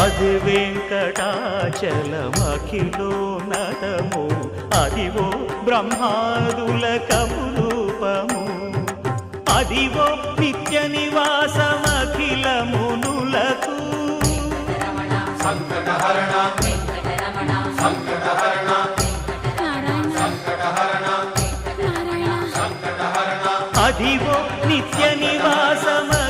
అది వెంకటాచలమఖిలో నటము. అదివో బ్రహ్మాదుల కపురూపము. అదివో నిత్య నివాసమఖిల మునులకు. అదివో నిత్య నివాసమఖిల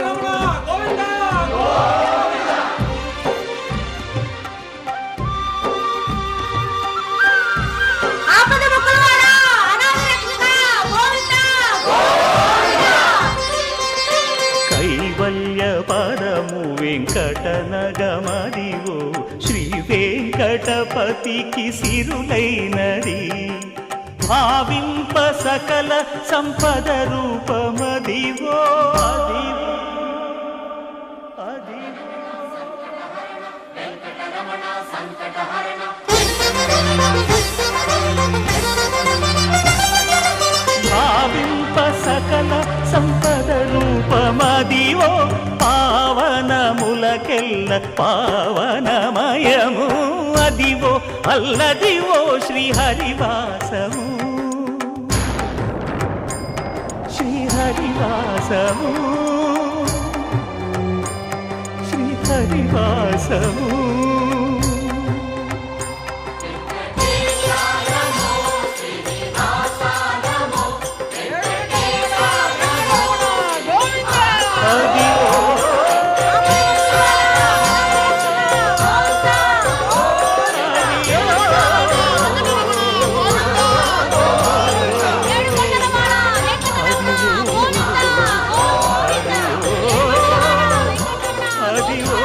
వెంకటనగమదివో శ్రీ వెంకటపతికి సిరులైనది. భావింప సకల సంపద రూపమదివో. అదివో. అదివో. భావింప పావనములకెల్ల పావనమయము. అదివో అల్లదివో శ్రీహరివాసము. శ్రీహరివాసము. శ్రీహరివాసము. you.